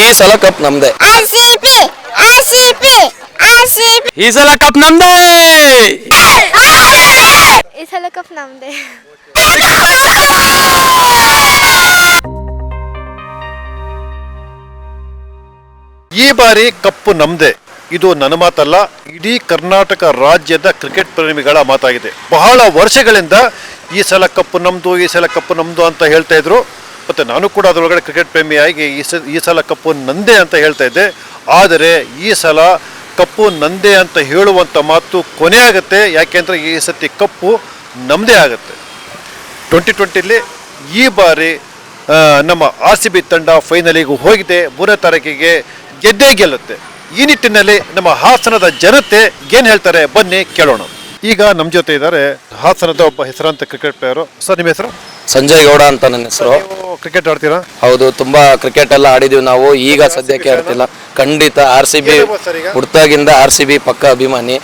ಈ ಸಲ ಕಪ್ ನಮ್ದೆ. ಈ ಸಲ ಕಪ್ ನಮ್ದೇ. ಈ ಸಲ ಕಪ್ ನಮ್ದೆ. ಈ ಬಾರಿ ಕಪ್ಪು ನಮ್ದೆ. ಇದು ನನ್ನ ಮಾತಲ್ಲ ಇಡೀ ಕರ್ನಾಟಕ ರಾಜ್ಯದ ಕ್ರಿಕೆಟ್ ಪ್ರೇಮಿಗಳ ಮಾತಾಗಿದೆ. ಬಹಳ ವರ್ಷಗಳಿಂದ ಈ ಸಲ ಕಪ್ಪು ನಮ್ದು ಈ ಸಲ ಕಪ್ಪು ನಮ್ದು ಅಂತ ಹೇಳ್ತಾ ಇದ್ರು. ಮತ್ತೆ ನಾನು ಕೂಡ ಅದರೊಳಗಡೆ ಕ್ರಿಕೆಟ್ ಪ್ರೇಮಿಯಾಗಿ ಈ ಸ, ಈ ಸಲ ಕಪ್ಪು ನಂದೇ ಅಂತ ಹೇಳ್ತಾ ಇದ್ದೆ. ಆದರೆ ಈ ಸಲ ಕಪ್ಪು ನಂದೇ ಅಂತ ಹೇಳುವಂಥ ಮಾತು ಕೊನೆ ಆಗುತ್ತೆ. ಯಾಕೆಂದ್ರೆ ಈ ಸತಿ ಕಪ್ಪು ನಮ್ಮದೇ ಆಗುತ್ತೆ. ಟ್ವೆಂಟಿ ಟ್ವೆಂಟಿಲಿ ಈ ಬಾರಿ ನಮ್ಮ ಆರ್ ಸಿ ಬಿ ತಂಡ ಫೈನಲಿಗೂ ಹೋಗಿದೆ. ಮೂರನೇ ತಾರೀಕಿಗೆ ಗೆದ್ದೇ ಗೆಲ್ಲುತ್ತೆ. ಈ ನಿಟ್ಟಿನಲ್ಲಿ ನಮ್ಮ ಹಾಸನದ ಜನತೆ ಏನು ಹೇಳ್ತಾರೆ? ಬನ್ನಿ ಕೇಳೋಣ. ಈಗ ನಮ್ಮ ಜೊತೆ ಇದ್ದಾರೆ ಹಾಸನದ ಒಬ್ಬ ಹೆಸರಾಂತ ಕ್ರಿಕೆಟ್ ಪ್ಲೇಯರು ಸರ್, ನಿಮ್ಮ ಹೆಸರು? ಸಂಜಯ್ ಗೌಡ ಅಂತ ನನ್ನ ಹೆಸರು. ಕ್ರಿಕೆಟ್ ಆಡ್ತೀರಾ? ಹೌದು ತುಂಬಾ ಕ್ರಿಕೆಟ್ ಎಲ್ಲ ಆಡಿದೀವಿ ನಾವು. ಈಗ ಸದ್ಯಕ್ಕೆ ಆಡ್ತಿಲ್ಲ. ಖಂಡಿತ ಆರ್ ಸಿ ಬಿ? ಹುಡ್ತಾಗಿಂದ ಆರ್ ಸಿ ಬಿ ಪಕ್ಕ ಅಭಿಮಾನಿ.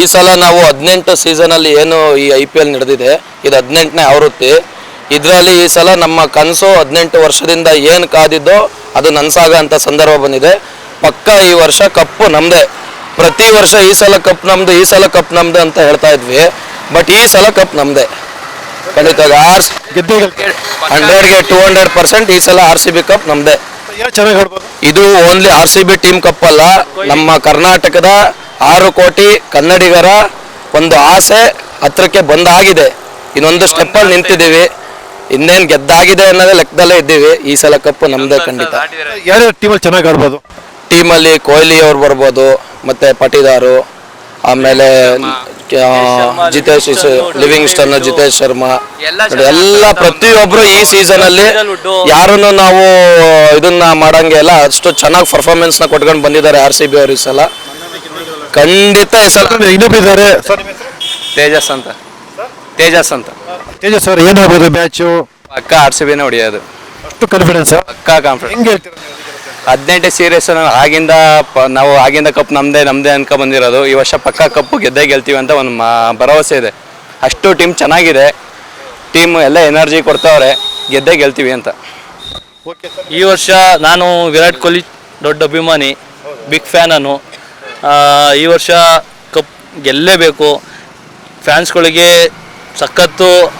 ಈ ಸಲ ನಾವು ಹದಿನೆಂಟು ಸೀಸನ್ ಅಲ್ಲಿ ಏನು ಈ ಐ ಪಿ ಎಲ್ ನಡೆದಿದೆ ಇದು ಹದಿನೆಂಟನೇ ಆವೃತ್ತಿ. ಇದರಲ್ಲಿ ಈ ಸಲ ನಮ್ಮ ಕನಸು ಹದಿನೆಂಟು ವರ್ಷದಿಂದ ಏನು ಕಾದಿದ್ದೋ ಅದು ನನ್ಸಾಗ ಅಂತ ಸಂದರ್ಭ ಬಂದಿದೆ. ಪಕ್ಕ ಈ ವರ್ಷ ಕಪ್ಪು ನಮ್ದೇ. ಪ್ರತಿ ವರ್ಷ ಈ ಸಲ ಕಪ್ ನಮ್ದು ಈ ಸಲ ಕಪ್ ನಮ್ದು ಅಂತ ಹೇಳ್ತಾ ಇದ್ವಿ. ಬಟ್ ಈ ಸಲ ಕಪ್ ನಮ್ದೇ. ಖಂಡಿತವಾಗಿ ಆರ್ ಗೆದ್ದೇ ಹಂಡ್ರೆಡ್ಗೆ ಟೂ ಹಂಡ್ರೆಡ್ ಪರ್ಸೆಂಟ್ ಈ ಸಲ ಆರ್ ಸಿ ಬಿ ಕಪ್ ನಮ್ದೇ. ಯಾರು ಚೆನ್ನಾಗಿ ಆಡ್ಬೋದು? ಇದು only R C B team cup ಅಲ್ಲ. ನಮ್ಮ ಕರ್ನಾಟಕದ ಆರು ಕೋಟಿ ಕನ್ನಡಿಗರ ಒಂದು ಆಸೆ ಹತ್ರಕ್ಕೆ ಬಂದಾಗಿದೆ. ಇನ್ನೊಂದು ಸ್ಟೆಪ್ ಅಲ್ಲಿ ನಿಂತಿದ್ದೀವಿ. ಇನ್ನೇನ್ ಗೆದ್ದಾಗಿದೆ ಅನ್ನೋದೇ ಲೆಕ್ಕದಲ್ಲೇ ಇದ್ದೀವಿ. ಈ ಸಲ ಕಪ್ ನಮ್ದೇ ಖಂಡಿತ. ಯಾರ್ಯಾರು ಟೀಮಲ್ಲಿ ಚೆನ್ನಾಗಿ ಆಡ್ಬೋದು? ಟೀಮಲ್ಲಿ ಕೊಹ್ಲಿ ಅವ್ರು ಬರ್ಬೋದು ಮತ್ತೆ ಪಟಿದಾರು ಆಮೇಲೆ ಜಿತೇಶ್ ಲಿವಿಂಗ್ ಸ್ಟನ್ ಜಿತೇಶ್ ಶರ್ಮಾ. ಎಲ್ಲ ಪ್ರತಿಯೊಬ್ರು ಈ ಸೀಸನ್ ಅಲ್ಲಿ ಯಾರನ್ನು ನಾವು ಇದನ್ನ ಮಾಡಂಗೆ ಇಲ್ಲ ಅಷ್ಟು ಚೆನ್ನಾಗಿ ಪರ್ಫಾರ್ಮೆನ್ಸ್ನ ಕೊಟ್ಕೊಂಡು ಬಂದಿದ್ದಾರೆ ಆರ್ ಸಿ ಬಿ ಅವರು ಈ ಸಲ. ಖಂಡಿತ ಈ ಸಲ. ಇನ್ನೊಬ್ಬಿದ್ದಾರೆ ಹೆಸರು ತೇಜಸ್ ಅಂತ. ತೇಜಸ್ ಅಂತ. ತೇಜಸ್ ಸರ್ ಏನಾಗ್ಬೋದು ಮ್ಯಾಚು ಪಕ್ಕ ಆರ್ ಸಿ ಬಿನೇ ಹೊಡಿಯೋದು. ಅಷ್ಟು ಕಾನ್ಫಿಡೆನ್ಸ್ ಪಕ್ಕ ಕಾನ್ಫಿಡೆನ್ಸ್ ಹೆಂಗೆ ಹೇಳ್ತೀರಾ ನೀವು? ಹದಿನೆಂಟು ಸೀರೀಸ್ ಆಗಿಂದ ಪ- ನಾವು ಆಗಿಂದ ಕಪ್ ನಮ್ದೇ ನಮ್ದೇ ಅನ್ಕೊ ಬಂದಿರೋದು. ಈ ವರ್ಷ ಪಕ್ಕ ಕಪ್ಪು ಗೆದ್ದೇ ಗೆಲ್ತೀವಿ ಅಂತ ಒಂದು ಮಾ ಭರವಸೆ ಇದೆ. ಅಷ್ಟು ಟೀಮ್ ಚೆನ್ನಾಗಿದೆ. ಟೀಮ್ ಎಲ್ಲ ಎನರ್ಜಿ ಕೊಡ್ತಾವ್ರೆ. ಗೆದ್ದೇ ಗೆಲ್ತೀವಿ ಅಂತ. ಈ ವರ್ಷ ನಾನು ವಿರಾಟ್ ಕೊಹ್ಲಿ ದೊಡ್ಡ ಅಭಿಮಾನಿ ಬಿಗ್ ಫ್ಯಾನ್ ನಾನು. ಆ, ಈ ವರ್ಷ ಕಪ್ ಗೆಲ್ಲೇಬೇಕು. ಫ್ಯಾನ್ಸ್ಗಳಿಗೆ ಸಖತ್ತು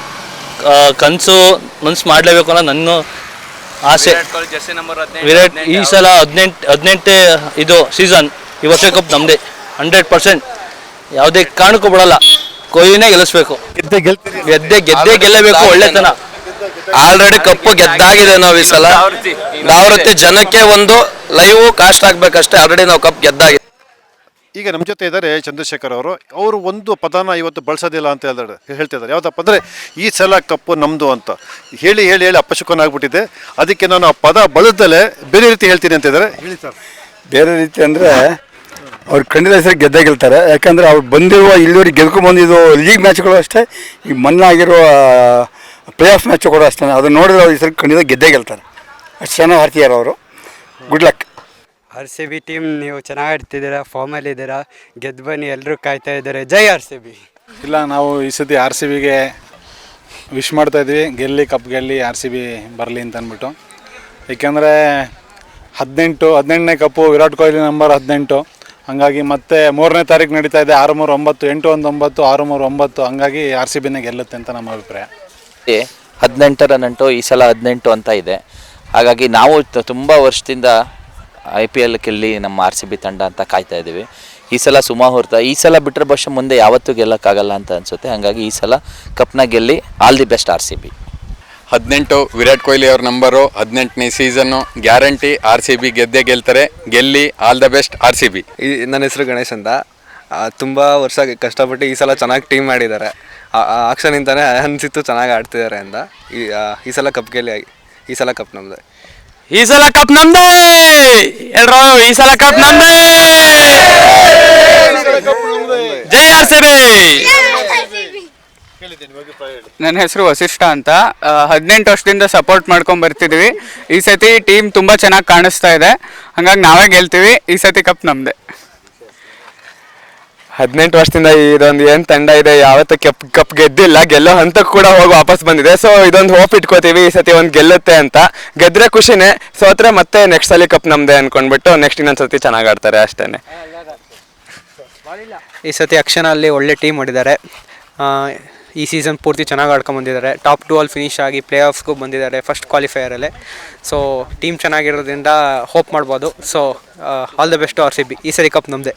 ಕನಸು ಮನ್ಸು ಮಾಡಲೇಬೇಕು ಅನ್ನೋ ನನ್ನ ಆಸೆ. ವಿರಾಟ್ ಈ ಸಲ ಹದಿನೆಂಟು ಹದಿನೆಂಟೇ ಇದು ಸೀಸನ್ ಈ ವರ್ಷ ಕಪ್ ನಮ್ಮದೇ ಹಂಡ್ರೆಡ್ ಪರ್ಸೆಂಟ್ ಯಾವುದೇ ಕಾರಣಕ್ಕೂ ಬಿಡಲ್ಲ. ಕೊಹ್ಲಿನೇ ಗೆಲ್ಲಿಸ್ಬೇಕು. ಗೆದ್ದೆ ಗೆದ್ದೆ ಗೆದ್ದೇ ಗೆಲ್ಲಬೇಕು ಒಳ್ಳೆತನ. ಆಲ್ರೆಡಿ ಕಪ್ಪು ಗೆದ್ದಾಗಿದೆ ನಾವು ಈ ಸಲ. ಆವೃತ್ತಿ ಜನಕ್ಕೆ ಒಂದು ಲೈವ್ ಕಾಸ್ಟ್ ಆಗ್ಬೇಕಷ್ಟೇ. ಆಲ್ರೆಡಿ ನಾವು ಕಪ್ ಗೆದ್ದಾಗಿದೆ. ಈಗ ನಮ್ಮ ಜೊತೆ ಇದ್ದಾರೆ ಚಂದ್ರಶೇಖರ್ ಅವರು. ಅವರು ಒಂದು ಪದನ ಇವತ್ತು ಬಳಸೋದಿಲ್ಲ ಅಂತ ಹೇಳಿದಾರೆ ಹೇಳ್ತಿದ್ದಾರೆ. ಯಾವುದಪ್ಪ ಅಂದರೆ ಈ ಸಲ ಕಪ್ಪು ನಮ್ಮದು ಅಂತ. ಹೇಳಿ ಹೇಳಿ ಹೇಳಿ ಅಪಶುಕನಾಗ್ಬಿಟ್ಟಿದೆ ಅದಕ್ಕೆ ನಾನು ಆ ಪದ ಬಳಸ್ದಲೇ ಬೇರೆ ರೀತಿ ಹೇಳ್ತೀನಿ ಅಂತ ಇದ್ದಾರೆ. ಹೇಳಿ ಸರ್. ಬೇರೆ ರೀತಿ ಅಂದರೆ, ಅವ್ರು ಖಂಡಿತ ಹೆಸರು ಗೆದ್ದೇ ಗೆಲ್ತಾರೆ ಯಾಕಂದರೆ, ಅವ್ರು ಬಂದಿರುವ ಇಲ್ಲಿವರೆಗೆ ಗೆಲ್ಕೊಂಡು ಬಂದಿದ್ದು ಲೀಗ್ ಮ್ಯಾಚ್ಗಳು ಅಷ್ಟೇ. ಈಗ ಮೊನ್ನೆ ಆಗಿರುವ ಪ್ಲೇ ಆಫ್ ಮ್ಯಾಚ್ ಕೂಡ ಅಷ್ಟೇ. ಅದನ್ನು ನೋಡಿದ್ರೆ ಅವ್ರ ಈ ಸರಿ ಖಂಡಿತ ಗೆದ್ದೇ ಗೆಲ್ತಾರೆ. ಅಷ್ಟು ಚೆನ್ನಾಗಿ ಆಡ್ತಿದ್ದಾರೆ ಅವರು good luck R C B team ನೀವು ಚೆನ್ನಾಗಿ ಆಡ್ತಿದ್ದೀರಾ ಫಾರ್ಮಲ್ಲಿ ಇದ್ದೀರಾ ಗೆದ್ದು ಬನ್ನಿ ಎಲ್ಲರೂ ಕಾಯ್ತಾ ಇದ್ದಾರೆ. ಜೈ ಆರ್ ಸಿ ಬಿ. ಇಲ್ಲ ನಾವು ಈ ಸತಿ ಆರ್ ಸಿ ಬಿಗೆ ವಿಶ್ ಮಾಡ್ತಾ ಇದ್ವಿ. ಗೆಲ್ಲಿ ಕಪ್ ಗೆಲ್ಲಿ ಆರ್ ಸಿ ಬಿ ಬರಲಿ ಅಂತ ಅಂದ್ಬಿಟ್ಟು ಏಕೆಂದರೆ ಹದಿನೆಂಟು ಹದಿನೆಂಟನೇ ಕಪ್ಪು ವಿರಾಟ್ ಕೊಹ್ಲಿ ನಂಬರ್ ಹದಿನೆಂಟು. ಹಂಗಾಗಿ ಮತ್ತೆ ಮೂರನೇ ತಾರೀಕು ನಡೀತಾ ಇದೆ ಆರು ಮೂರು ಒಂಬತ್ತು ಎಂಟು ಒಂದು ಒಂಬತ್ತು ಆರು ಮೂರು ಒಂಬತ್ತು ಹಂಗಾಗಿ ಆರ್ ಸಿ ಬಿನೇ ಗೆಲ್ಲುತ್ತೆ ಅಂತ ನಮ್ಮ ಅಭಿಪ್ರಾಯ. ಹದಿನೆಂಟರ ನಂಟು ಈ ಸಲ ಹದಿನೆಂಟು ಅಂತ ಇದೆ. ಹಾಗಾಗಿ ನಾವು ತುಂಬ ವರ್ಷದಿಂದ ಐ ಪಿ ಎಲ್ ಗೆಲ್ಲಿ ನಮ್ಮ ಆರ್ ಸಿ ಬಿ ತಂಡ ಅಂತ ಕಾಯ್ತಾ ಇದ್ದೀವಿ. ಈ ಸಲ ಸುಮಾಹುರ್ತ ಈ ಸಲ ಬಿಟ್ಟರೆ ವರ್ಷ ಮುಂದೆ ಯಾವತ್ತೂ ಗೆಲ್ಲಕ್ಕಾಗಲ್ಲ ಅಂತ ಅನಿಸುತ್ತೆ. ಹಾಗಾಗಿ ಈ ಸಲ ಕಪ್ನ ಗೆಲ್ಲಿ all the best R C B. ಹದಿನೆಂಟು ವಿರಾಟ್ ಕೊಹ್ಲಿ ಅವ್ರ ನಂಬರು ಹದಿನೆಂಟನೇ season guarantee R C B ಗೆದ್ದೇ ಗೆಲ್ತಾರೆ. ಗೆಲ್ಲಿ all the best R C B. ಈ ನನ್ನ ಹೆಸರು ಗಣೇಶ್ ಅಂತ. ತುಂಬ ವರ್ಷ ಕಷ್ಟಪಟ್ಟು ಈ ಸಲ ಚೆನ್ನಾಗಿ ಟೀಮ್ ಮಾಡಿದ್ದಾರೆ. ಆಕ್ಷನಿಂದಾನೇ ಅನಿಸಿತ್ತು ಚೆನ್ನಾಗಿ ಆಡ್ತಿದ್ದಾರೆ ಅಂತ. ಈ ಈ ಸಲ ಕಪ್ ಗೆಲ್ಲಿ ಈ ಸಲ ಕಪ್ ನಮ್ದು. ಈ ಸಲ ಕಪ್ ನಮ್ದೇ. ಎಲ್ರು ಈ ಸಲ ಕಪ್ ನಮ್ದೇ. ಜೈ ಆರ್ ನನ್ನ ಹೆಸರು ವಸಿಷ್ಠ ಅಂತ. ಹದಿನೆಂಟು ವರ್ಷದಿಂದ ಸಪೋರ್ಟ್ ಮಾಡ್ಕೊಂಡ್ ಬರ್ತಿದ್ವಿ. ಈ ಸತಿ ಟೀಮ್ ತುಂಬಾ ಚೆನ್ನಾಗಿ ಕಾಣಿಸ್ತಾ ಇದೆ. ಹಂಗಾಗಿ ನಾವೇ ಗೆಲ್ತೀವಿ. ಈ ಸತಿ ಕಪ್ ನಮ್ಮದೇ ಹದಿನೆಂಟು ವರ್ಷದಿಂದ ಇದೊಂದು ಏನು ತಂಡ ಇದೆ, ಯಾವತ್ತೂ ಕೆಪ್, ಕಪ್ ಗೆದ್ದಿಲ್ಲ, ಗೆಲ್ಲೋ ಹಂತಕ್ಕೆ ಕೂಡ ಹೋಗಿ ವಾಪಸ್ ಬಂದಿದೆ. ಸೊ ಇದೊಂದು ಹೋಪ್ ಇಟ್ಕೋತೀವಿ, ಈ ಸತಿ ಒಂದು ಗೆಲ್ಲುತ್ತೆ ಅಂತ. ಗೆದ್ರೆ ಖುಷಿನೇ, ಸೋತ್ರೆ ಮತ್ತೆ ನೆಕ್ಸ್ಟ್ ಸಲ ಕಪ್ ನಮ್ದೆ ಅನ್ಕೊಂಡ್ಬಿಟ್ಟು ನೆಕ್ಸ್ಟ್ ಇನ್ನೊಂದು ಸತಿ ಚೆನ್ನಾಗಿ ಆಡ್ತಾರೆ ಅಷ್ಟೇ ಈ ಸತಿ ಅಕ್ಷನಲ್ಲಿ ಒಳ್ಳೆ ಟೀಮ್ ಹೊಡಿದ್ದಾರೆ ಈ ಸೀಸನ್ ಪೂರ್ತಿ ಚೆನ್ನಾಗಿ ಆಡ್ಕೊಂಡು ಬಂದಿದ್ದಾರೆ. ಟಾಪ್ ಟು ಅಲ್ಲಿ ಫಿನಿಶ್ ಆಗಿ ಪ್ಲೇ ಆಫ್ಸ್ಗೂ ಬಂದಿದ್ದಾರೆ ಫಸ್ಟ್ ಕ್ವಾಲಿಫೈಯರಲ್ಲಿ ಸೊ ಟೀಮ್ ಚೆನ್ನಾಗಿರೋದ್ರಿಂದ ಹೋಪ್ ಮಾಡ್ಬೋದು. So all the best R C B ಈ ಸರಿ ಕಪ್ ನಮ್ಮದೇ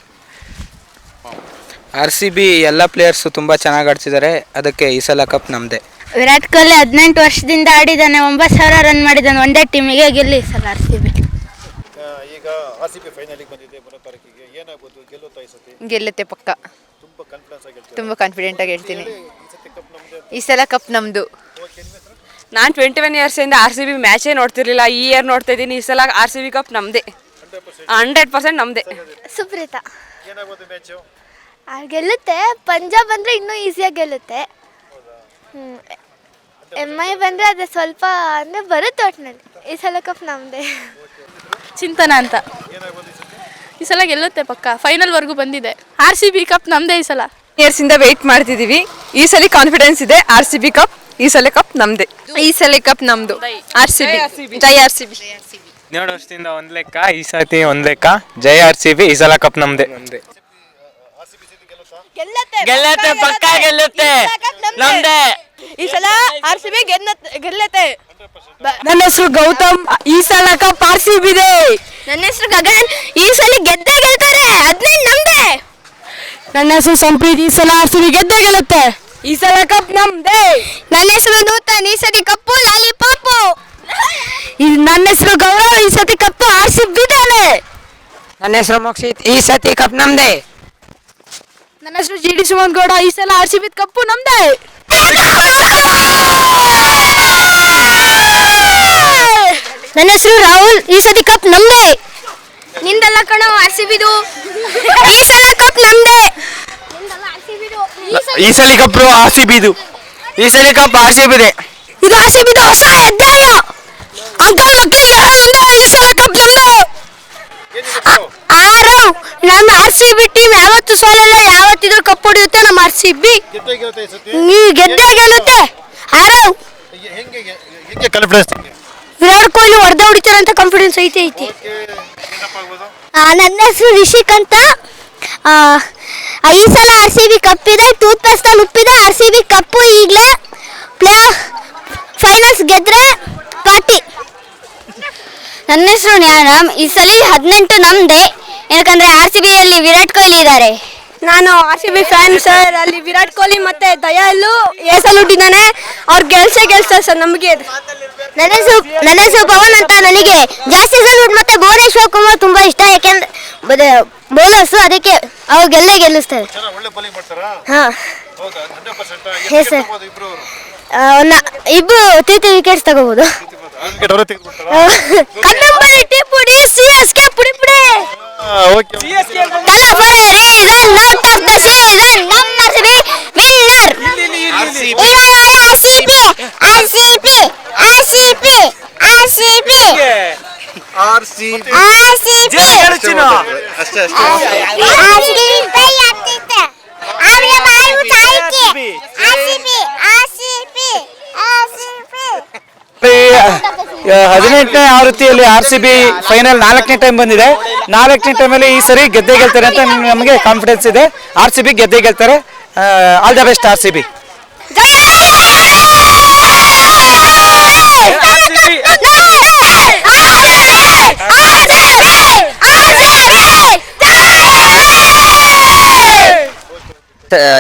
ಆರ್ ಸಿ ಬಿ ಎಲ್ಲ ಪ್ಲೇಯರ್ಸು ತುಂಬ ಚೆನ್ನಾಗಿ ಆಡ್ತಿದ್ದಾರೆ ಅದಕ್ಕೆ ಈ ಸಲ ಕಪ್ ನಮ್ಮದೇ ವಿರಾಟ್ ಕೊಹ್ಲಿ ಹದಿನೆಂಟು ವರ್ಷದಿಂದ ಆಡಿದ್ದಾನೆ ಒಂಬತ್ತು ಸಾವಿರ ರನ್ ಮಾಡಿದ್ದಾನೆ ಒಂದೇ ಟೀಮಿಗೆ ಗೆಲ್ಲಿ ಸಲ ಆರ್ ಸಿ ಬಿ ಈಗ ಆರ್ ಸಿ ಬಿ ಫೈನಲಿಗೆ ಬಂದಿದೆ. ಬರೋ ತಾರೀಕಿಗೆ ಏನಾಗ್ಬೋದು? ಗೆಲ್ಲುತ್ತಾ ಈ ಸತಿ? ಗೆಲ್ಲುತ್ತೆ ಪಕ್ಕ. ತುಂಬ ಕಾನ್ಫಿಡೆನ್ಸ್ ಆಗಿ ತುಂಬ ಕಾನ್ಫಿಡೆಂಟ್ ಆಗಿ ಹೇಳ್ತೀನಿ. ಈ ಸತಿ ಕಪ್ ನಮ್ದೆ ಈ ಸಲ ಕಪ್ ನಮ್ಮದು ನಾನು ಟ್ವೆಂಟಿ ಒನ್ ಇಯರ್ಸಿಂದ ಆರ್ ಸಿ ಬಿ ಮ್ಯಾಚೇ ನೋಡ್ತಿರ್ಲಿಲ್ಲ. ಈ ಇಯರ್ ನೋಡ್ತಾ ಇದ್ದೀನಿ. ಈ ಸಲ ಆರ್ ಸಿ ಬಿ ಕಪ್ ನಮ್ಮದೇ ಹಂಡ್ರೆಡ್ ಪರ್ಸೆಂಟ್ ನಮ್ಮದೇ ಸುಪ್ರೀತಾ. ಏನಾಗ್ಬೋದು ಮ್ಯಾಚು ಆ, ಗೆಲ್ಲುತ್ತೆ. ಪಂಜಾಬ್ ಬಂದರೆ ಇನ್ನೂ ಈಸಿಯಾಗಿ ಗೆಲ್ಲುತ್ತೆ. ಎಂ ಐ ಬಂದರೆ ಅದು ಸ್ವಲ್ಪ ಅಂದರೆ ಬರುತ್ತೆ ಒಟ್ಟಿನಲ್ಲಿ ಈ ಸಲ ಕಪ್ ನಮ್ಮದೇ ಚಿಂತನ ಅಂತ. ಈ ಸಲ ಗೆಲ್ಲುತ್ತೆ ಪಕ್ಕ. ಫೈನಲ್ವರೆಗೂ ಬಂದಿದೆ. ಆರ್ ಸಿ ಬಿ ಕಪ್ ನಮ್ಮದೇ ಈ ಸಲ. ಇಯರ್ಸಿಂದ ವೆಯ್ಟ್ ಮಾಡ್ತಿದ್ದೀವಿ ಈ ಸಲ ಕಾನ್ಫಿಡೆನ್ಸ್ ಇದೆ. ಆರ್ ಸಿ ಬಿ ಕಪ್ ಈ ಸಲ ಕಪ್ ನಮ್ಮದೇ ಈ ಸಲ ಕಪ್ ನಮ್ಮದು ಆರ್ ಸಿ ಬಿ ಜೈ ಆರ್ ಸಿ ಬಿ ಹನ್ನೆರಡು ವರ್ಷದಿಂದ ಒಂದು ಲೆಕ್ಕ ಈ ಸತಿ ಒಂದು ಲೆಕ್ಕ. ಜೈ ಆರ್ ಸಿ ಬಿ ಈ ಸಲ ಕಪ್ ನಮ್ಮದೇ ಗೆಲ್ಲತ್ತೆ? ಪಕ್ಕ ಗೆಲ್ಲುತ್ತೆ. ನಮ್ಮದೇ ಈ ಸಲ ಆರ್ ಸಿ ಬಿ ಗೆಲ್ಲತ್ತೆ ನನ್ನ ಹೆಸರು ಗೌತಮ್. ಈ ಸಲ ಕಪ್ ಆರ್ ಸಿ ಬಿ ಇದೆ. ನನ್ನ ಹೆಸರು ಗಗನ್. ಈ ಸಲ ಗೆದ್ದೆ ಗೆಲ್ತಾರೆ. ಹದಿನೈದು ನಮ್ದೆ? ನನ್ನ ಹೆಸರು ಸಂಪ್ರೀತ್. ಈ ಸಲ ಆರ್ ಸಿ ಬಿ ಗೆದ್ದೇ ಗೆಲ್ಲುತ್ತೆ. ಈ ಸಲ ಕಪ್ ನಮ್ದೇ. ನನ್ನ ಹೆಸರು ನೂತನ್. ಈ ಸತಿ ಕಪ್ಪು ಲಾಲಿ ಪಾಪು ನನ್ನ ಹೆಸರು ಗೌರವ್. ಈ ಸತಿ ಕಪ್ಪು ಆರ್ ಸಿ ಬಿ ನನ್ನ ಹೆಸರು ಮೋಕ್ಷಿತ್. ಈ ಸತಿ ಕಪ್ ನಮ್ಮದೇ ನನ್ನ ಹೆಸರು ಜಿ ಡಿ ಸುಮನ್ ಗೌಡ ಈ ಸಲ ಆರ್ ಸಿ ಬಿ ಕಪ್ಪು ನಮ್ದೇ. ನನ್ನ ಹೆಸರು ರಾಹುಲ್ ಈ ಸತಿ ಕಪ್ ನಮ್ದೇ. ನಿಂದಲ್ಲ ಕಣೋ ಆರ್ ಸಿ ಬಿದು ಈ ಸಲ ಕಪ್ ನಮ್ದೇ. ಈ ಸಲ ಕಪ್ ಆರ್ ಸಿ ಬಿದು ಈ ಸಲ ಕಪ್ ಆರ್ ಸಿ ಬಿದೆ ಇದು ಆರ್ ಸಿ ಬಿದು ಹೊಸ ಅಧ್ಯಾಯ ಅಂತ ಮಕ್ಕಳಿಗೆ ನಮ್ದೇ ಈ ಸಲ ಕಪ್ ನಮ್ದೇ. ನಮ್ಮ ಆರ್ ಸಿ ಬಿ ಟೀಮ್ ಯಾವತ್ತು ಸೋಲಲ್ಲ ಯಾವತ್ತಿದ್ರು ಕಪ್ ಹೊಡೆಯುತ್ತೆ ನಮ್ಮ ಆರ್ ಸಿ ಬಿ ಗೆದ್ದೇ ಗೆಲ್ಲುತ್ತಾ ಈ ಸತಿ? ನೀವು ಗೆದ್ದೇ ಗೆಲ್ಲುತ್ತೆ. ಆರು ಹೆಂಗೆ ಹೆಂಗೆ ಕಾನ್ಫಿಡೆನ್ಸ್ ವಿರಾಟ್ ಕೊಹ್ಲಿ ಹೊಡೆದ ಹೊಡಿತಾರೆ ಅಂತ ಕಾನ್ಫಿಡೆನ್ಸ್ ಐತೆ ಐತಿ. ನನ್ನ ಹೆಸರು ರಿಷಿಕ್ ಅಂತ. ಆ, ಈ ಸಲ ಆರ್ ಸಿ ಬಿ ಕಪ್ ಇದೆ ಟೂತ್ ಪೇಸ್ಟ್ ಅಲ್ಲಿ ಉಪ್ಪಿದೆ. ಆರ್ ಸಿ ಬಿ ಕಪ್ಪು ಈಗಲೇ ಪ್ಲೇ ಫೈನಲ್ಸ್ ಗೆದ್ರೆ ಪಾರ್ಟಿ ನನ್ನ ಹೆಸರು ನ್ಯಾನಮ್ ಈ ಸಲ ಹದಿನೆಂಟು ನಮ್ದೆ. ಯಾಕಂದ್ರೆ ಆರ್ ಸಿ ಬಿಯಲ್ಲಿ ವಿರಾಟ್ ಕೊಹ್ಲಿ ಇದ್ದಾರೆ. ನಾನು R C B fan sir ಅಲ್ಲಿ ವಿರಾಟ್ ಕೊಹ್ಲಿ ಮತ್ತೆ ದಯಾಲು ಏಸಲ್ ಹುಟ್ಟಿದ್ದಾನೆ ಅವ್ರ ಗೆಲ್ಸೇ ಗೆಲ್ಸ್ತಾರೆ ಸರ್ ನಮಗೆ. ನನ್ನ ಹೆಸರು ನನ್ನ ಹೆಸರು ಪವನ್ ಅಂತ ನನಗೆ ಜಾಸ್ತಿ ಸಲ್ಯೂಟ್ ಮತ್ತೆ ಭುವನೇಶ್ವರ್ ಕುಮಾರ್ ತುಂಬಾ ಇಷ್ಟ. ಯಾಕೆಂದ್ರೆ ಬೌಲರ್ಸ್ ಅದಕ್ಕೆ ಅವ್ರು ಗೆಲ್ಲೇ ಗೆಲ್ಲಿಸ್ತಾರೆ. ಒಳ್ಳೆ ಬೌಲಿಂಗ್ ಮಾಡ್ತಾರಾ? ಹಾ. Yes, sir. ಇಬ್ರು ತ್ರೀ ತ್ರೀ ವಿಕೆಟ್ಸ್ ತಗೋಬಹುದು ವಿಕೆಟ್ ಟಿಪ್ಪು ಡಿ ಕನ್ನಂಬಾಡಿ ಟಿ ಪುಡಿ ಸಿ ಅಷ್ಟೇ RCB. ಹದಿನೆಂಟನೇ ಆವೃತ್ತಿಯಲ್ಲಿ ಆರ್ ಸಿ ಬಿ ಫೈನಲ್ ನಾಲ್ಕನೇ ಟೈಮ್ ಬಂದಿದೆ. ನಾಲ್ಕನೇ ಟೈಮಲ್ಲಿ ಈ ಸರಿ ಗೆದ್ದೆ ಗೆಲ್ತಾರೆ ಅಂತ ನಮಗೆ ಕಾನ್ಫಿಡೆನ್ಸ್ ಇದೆ. ಆರ್ ಸಿ ಬಿ ಗೆದ್ದೆ ಗೆಲ್ತಾರೆ. All the best R C B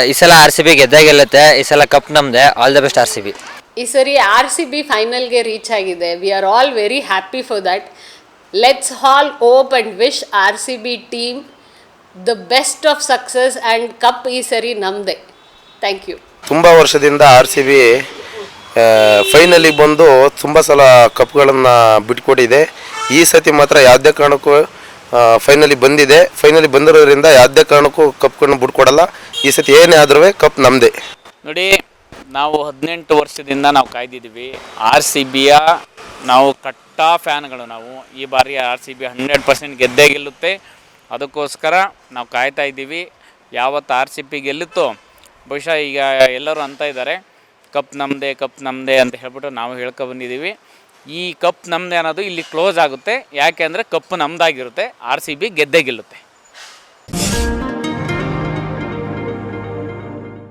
ಈ ಸಲ ಆರ್ ಸಿ ಬಿ ಗೆದ್ದೇ ಗೆಲ್ಲುತ್ತೆ ಈ ಸಲ ಕಪ್ ನಮ್ದೆ all the best R C B. ಈ ಸರಿ ಆರ್ ಸಿ ಬಿ ಫೈನಲ್ಗೆ ರೀಚ್ ಆಗಿದೆ. We are all very happy for that let's all hope and wish R C B team the best of success and cup ಈ ಸರಿ ನಮ್ಮದೇ thank you ತುಂಬ ವರ್ಷದಿಂದ R C B ಫೈನಲಿಗೆ ಬಂದು ತುಂಬ ಸಲ ಕಪ್ಗಳನ್ನು ಬಿಟ್ಕೊಟ್ಟಿದೆ. ಈ ಸತಿ ಮಾತ್ರ ಯಾವುದೇ ಕಾರಣಕ್ಕೂ ಫೈನಲಿ ಬಂದಿದೆ. ಫೈನಲಿ ಬಂದಿರೋದ್ರಿಂದ ಯಾವುದೇ ಕಾರಣಕ್ಕೂ ಕಪ್ಗಳನ್ನ ಬಿಟ್ಕೊಡಲ್ಲ ಈ ಸತಿ ಏನೇ ಆದ್ರೂ ಕಪ್ ನಮ್ಮದೇ ನೋಡಿ, ನಾವು ಹದಿನೆಂಟು ವರ್ಷದಿಂದ ನಾವು ಕಾಯ್ದಿದ್ದೀವಿ. ಆರ್ ಸಿ ಬಿಯ ನಾವು ಕಟ್ಟ ಫ್ಯಾನ್ಗಳು ನಾವು. ಈ ಬಾರಿ R C B hundred percent ಗೆದ್ದೇ ಗೆಲ್ಲುತ್ತೆ. ಅದಕ್ಕೋಸ್ಕರ ನಾವು ಕಾಯ್ತಾ ಇದ್ದೀವಿ. ಯಾವತ್ತು ಆರ್ ಸಿ ಪಿ ಗೆಲ್ಲುತ್ತೋ, ಬಹುಶಃ ಈಗ ಎಲ್ಲರೂ ಅಂತ ಇದ್ದಾರೆ ಕಪ್ ನಮ್ಮದೇ ಕಪ್ ನಮ್ಮದೇ ಅಂತ ಹೇಳ್ಬಿಟ್ಟು ನಾವು ಹೇಳ್ಕೊ ಬಂದಿದ್ದೀವಿ. ಈ ಕಪ್ ನಮ್ಮದೇ ಅನ್ನೋದು ಇಲ್ಲಿ ಕ್ಲೋಸ್ ಆಗುತ್ತೆ. ಯಾಕೆ ಅಂದರೆ ಕಪ್ ನಮ್ಮದಾಗಿರುತ್ತೆ ಆರ್ ಸಿ ಬಿ ಗೆದ್ದೇ ಗೆಲ್ಲುತ್ತೆ.